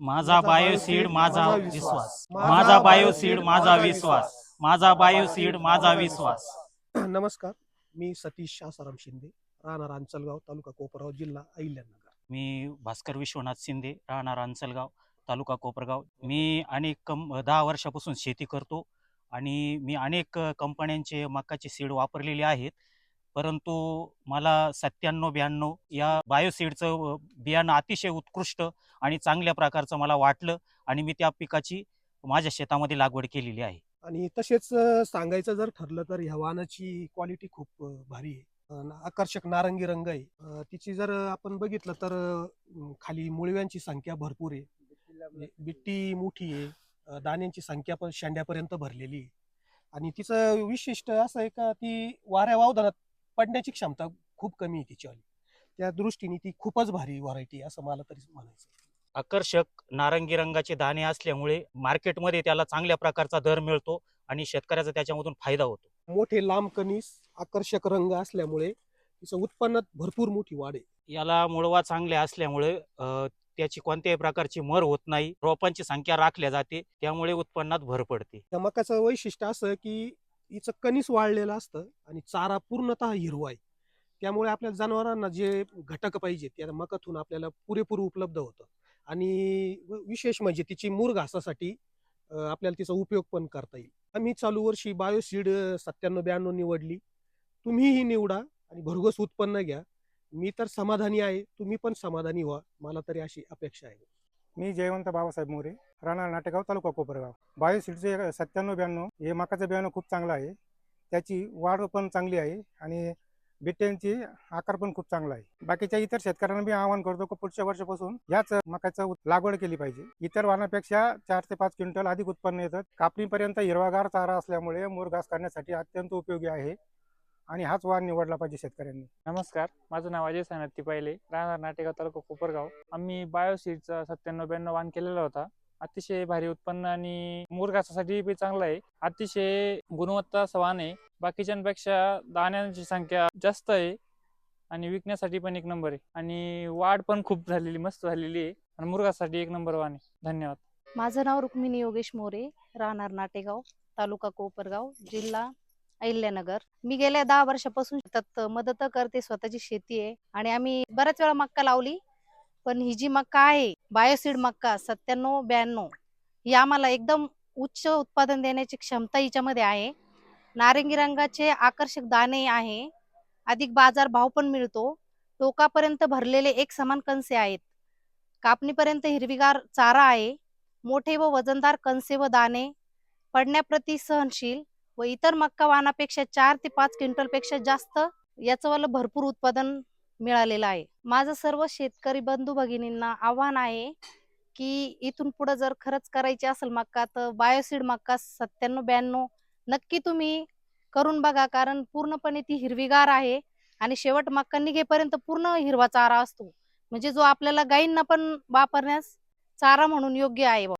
माझा बायोसीड माझा विश्वास. माझा बायोसीड माझा विश्वास. माझा बायोसीड माझा विश्वास. नमस्कार. मी सतीश शासाराम शिंदे राहणार अंचलगाव तालुका कोपराव जिल्हा अहिल्यानगर. मी भास्कर विश्वनाथ शिंदे राहणार अंचलगाव तालुका कोपरगाव. मी अनेक कम दहा वर्षापासून शेती करतो आणि मी अनेक कंपन्यांचे मकाचे सीड वापरलेले आहेत. परंतु मला सत्त्याण्णव ब्याण्णव या बायोसीडचं बियाणं अतिशय उत्कृष्ट आणि चांगल्या प्रकारचं मला वाटलं आणि मी त्या पिकाची माझ्या शेतामध्ये लागवड केलेली आहे. आणि तसेच सांगायचं जर ठरलं तर ह्या वाहनाची क्वालिटी खूप भारी आहे. आकर्षक नारंगी रंग आहे. तिची जर आपण बघितलं तर खाली मुळव्यांची संख्या भरपूर आहे. म्हणजे बिट्टी मोठी आहे. दाण्यांची संख्या पण शेंड्यापर्यंत भरलेली आहे. आणि तिचं विशिष्ट असं आहे का ती वाऱ्या वावदानात पडण्याची क्षमता खूप कमी आहे तिच्यावाली त्या दृष्टीने ती खूपच भारी व्हरायटी असं मला तरी म्हणायचं आकर्षक नारंगी रंगाचे दाणे असल्यामुळे मार्केटमध्ये त्याला चांगल्या प्रकारचा दर मिळतो आणि शेतकऱ्याचा त्याच्यामधून फायदा होतो. मोठे लांब कणीस आकर्षक रंग असल्यामुळे तिचं उत्पन्नात भरपूर मोठी वाढ आहे. याला मुळवा चांगले असल्यामुळे अ, त्याची कोणत्याही प्रकारची मर होत नाही. रोपांची संख्या राखल्या जाते त्यामुळे उत्पन्नात भर पडते. मकाचं वैशिष्ट्य असं की हिचं कणीस वाळलेलं असतं आणि चारा पूर्णतः हिरवा आहे. त्यामुळे आपल्या जनावरांना जे घटक पाहिजे त्या मकातून आपल्याला पुरेपूर उपलब्ध होतं. आणि विशेष म्हणजे तिची मूर घासासाठी आपल्याला तिचा उपयोग पण करता येईल. आम्ही चालू वर्षी बायोसीड सत्त्याण्णव ब्याण्णव निवडली. तुम्हीही निवडा आणि भरघोस उत्पन्न घ्या. मी तर समाधानी आहे. तुम्ही पण समाधानी व्हा. मला तरी अशी अपेक्षा आहे. मी जयवंत बाबासाहेब मोरे राहणार नाटेगाव तालुका कोपरगाव. बायोसीडचे सत्त्याण्णव ब्याण्णव हे मकाचं बियाणं खूप चांगलं आहे. त्याची वाढ पण चांगली आहे आणि बिट्ट्यांची आकार पण खूप चांगला आहे. बाकीच्या इतर शेतकऱ्यांना मी आवाहन करतो की पुढच्या वर्षापासून याच मकाचं लागवड केली पाहिजे. इतर वाहनापेक्षा चार ते पाच क्विंटल अधिक उत्पन्न येतं. कापणीपर्यंत हिरवागार चारा असल्यामुळे मूर घास करण्यासाठी अत्यंत उपयोगी आहे. आणि हाच वाहन निवडला पाहिजे शेतकऱ्यांनी. नमस्कार माझं नाव अजय सानत्ती पाहिले राहणार नाटेगाव तालुका कोपरगाव. आम्ही बायोसीडचा सत्त्याण्णव ब्याण्णव वाण केलेला होता. अतिशय भारी उत्पन्न आणि मुरघासासाठी बी चांगलं आहे. अतिशय गुणवत्ता वाण आहे. बाकीच्यांपेक्षा दाण्यांची संख्या जास्त आहे आणि विकण्यासाठी पण एक नंबर आहे. आणि वाढ पण खूप झालेली मस्त झालेली आहे. आणि मुरघासाठी एक नंबर वाण आहे. धन्यवाद. माझं नाव रुक्मिणी योगेश मोरे राहणार नाटेगाव तालुका कोपरगाव जिल्हा अहिल्यानगर. मी गेल्या दहा वर्षापासून शेतात मदत करते स्वतःची शेती आहे. आणि आम्ही बऱ्याच वेळा मक्का लावली. पण ही जी मक्का आहे बायोसीड मक्का सत्त्याण्णव ब्याण्णव ही आम्हाला एकदम उच्च उत्पादन देण्याची क्षमता हिच्यामध्ये आहे. नारंगी रंगाचे आकर्षक दाणे आहे. अधिक बाजार भाव पण मिळतो. टोकापर्यंत भरलेले एक समान कणसे आहेत. कापणीपर्यंत हिरवीगार चारा आहे. मोठे व वजनदार कणसे व दाणे पडण्याप्रती सहनशील. व इतर मक्का वाहनापेक्षा चार ते पाच क्विंटलपेक्षा जास्त याचं मला भरपूर उत्पादन मिळालेलं आहे. माझं सर्व शेतकरी बंधू भगिनींना आव्हान आहे की इथून पुढे जर खरंच करायची असेल मक्का तर बायोसीड मक्का सत्त्याण्णव ब्याण्णव नक्की तुम्ही करून बघा कारण पूर्णपणे ती हिरवीगार आहे आणि शेवट मक्का निघेपर्यंत पूर्ण हिरवा चारा असतो. म्हणजे जो आपल्याला गायींना पण वापरण्यास चारा म्हणून योग्य आहे.